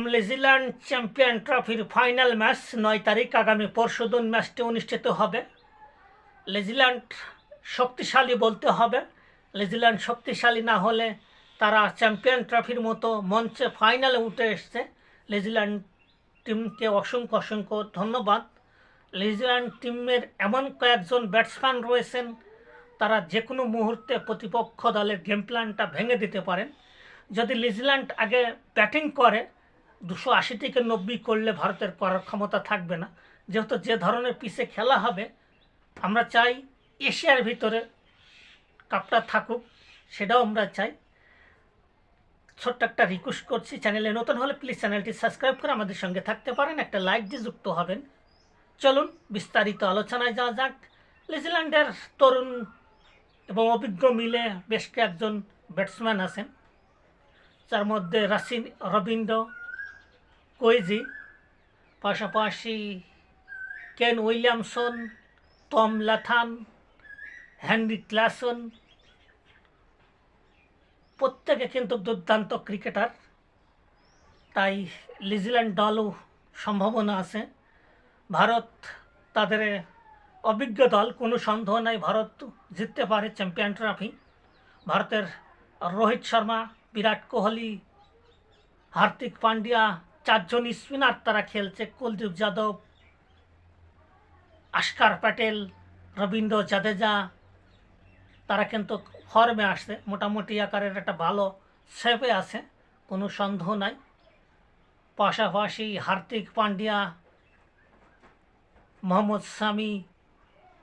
New Zealand champion ট্রফির final match নয় তারিখ আগামী পরশুদিন ম্যাচটি অনুষ্ঠিত হবে। নিউজিল্যান্ড শক্তিশালী বলতে হবে। নিউজিল্যান্ড শক্তিশালী না হলে তারা চ্যাম্পিয়ন ট্রফির মতো মঞ্চে ফাইনালে উঠে এসছে। নিউজিল্যান্ড টিমকে অসংখ্য অসংখ্য ধন্যবাদ। নিউজিল্যান্ড টিমের এমন কয়েকজন ব্যাটসম্যান রয়েছেন, তারা যে কোনো মুহূর্তে প্রতিপক্ষ দলের গেম প্ল্যানটা ভেঙে দিতে পারেন। যদি নিউজিল্যান্ড আগে ব্যাটিং করে দুশো আশি থেকে নব্বই করলে ভারতের করার ক্ষমতা থাকবে না। যেহেতু যে ধরনের পিচে খেলা হবে, আমরা চাই এশিয়ার ভিতরে কাপটা থাকুক, সেটাও আমরা চাই। ছোট্ট একটা রিকোয়েস্ট করছি চ্যানেলে নতুন হলে প্লিজ চ্যানেলটি সাবস্ক্রাইব করে আমাদের সঙ্গে থাকতে পারেন, একটা লাইক দিয়ে যুক্ত হবেন। চলুন, বিস্তারিত আলোচনায় যাওয়া যাক। নিউজিল্যান্ডের তরুণ এবং অভিজ্ঞ মিলে বেশ কয়েকজন ব্যাটসম্যান আছেন। যার মধ্যে রাসিন রবীন্দ্র কোয়েজি পাশাপাশি Kane Williamson, Tom Latham Heinrich Klaasen, প্রত্যেকে কিন্তু দুর্দান্ত ক্রিকেটার। তাই নিউজিল্যান্ড দলও সম্ভাবনা আছে। ভারত তাদের অভিজ্ঞ দল, কোনো সন্দেহ নাই, ভারত জিততে পারে চ্যাম্পিয়ন ট্রফি। ভারতের রোহিত শর্মা, বিরাট কোহলি, হার্দিক পান্ডিয়া চারজন স্পিনার তারা খেলছে, কুলদীপ যাদব আস্কার প্যাটেল, রবীন্দ্র জাদেজা। তারা কিন্তু ফর্মে আসছে, মোটামুটি আকারের একটা ভালো শেপে আছে, কোনো সন্দেহ নাই। পাশাপাশি হার্দিক পান্ডিয়া, মোহাম্মদ শামি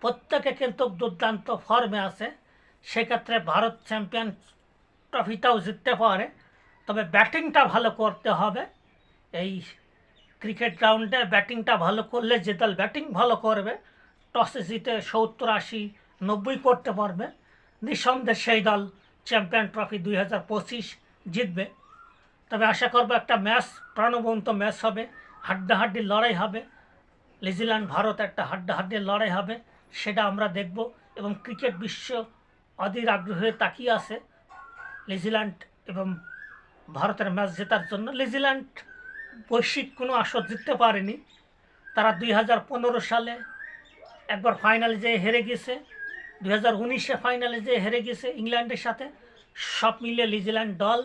প্রত্যেকে কিন্তু দুর্দান্ত ফর্মে আছে। সেক্ষেত্রে ভারত চ্যাম্পিয়ন ট্রফিটাও জিততে পারে, তবে ব্যাটিংটা ভালো করতে হবে। এই ক্রিকেট গ্রাউন্ডে ব্যাটিংটা ভালো করলে যে দল ব্যাটিং ভালো করবে টসে জিতে সত্তর আশি, নব্বই করতে পারবে। নিঃসন্দেহে সেই দল চ্যাম্পিয়ন ট্রফি দুই হাজার পঁচিশ জিতবে। তবে আশা করব একটা ম্যাচ প্রাণবন্ত ম্যাচ হবে, হাড্ডাহাড্ডি লড়াই হবে। নিউজিল্যান্ড, ভারত একটা হাড্ডাহাড্ডি লড়াই হবে, সেটা আমরা দেখব এবং ক্রিকেট বিশ্ব অধীর আগ্রহে তাকিয়ে আছে। নিউজিল্যান্ড এবং ভারতের ম্যাচ জেতার জন্য। নিউজিল্যান্ড বৈশ্বিক কোনো আসর জিততে পারেনি। তারা দুই হাজার পনেরো সালে একবার ফাইনালে যেয়ে হেরে গেছে। দুই হাজার উনিশে ফাইনালে যেয়ে হেরে গেছে ইংল্যান্ডের সাথে। সব মিলিয়ে নিউজিল্যান্ড দল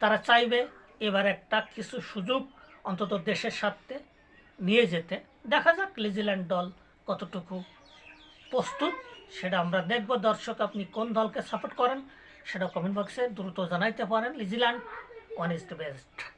তারা চাইবে এবার একটা কিছু সুযোগ অন্তত দেশের সাথে নিয়ে যেতে। দেখা যাক নিউজিল্যান্ড দল কতটুকু প্রস্তুত, সেটা আমরা দেখব। দর্শক, আপনি কোন দলকে সাপোর্ট করেন, সেটা কমেন্ট বক্সে দ্রুত জানাইতে পারেন। New Zealand one is the best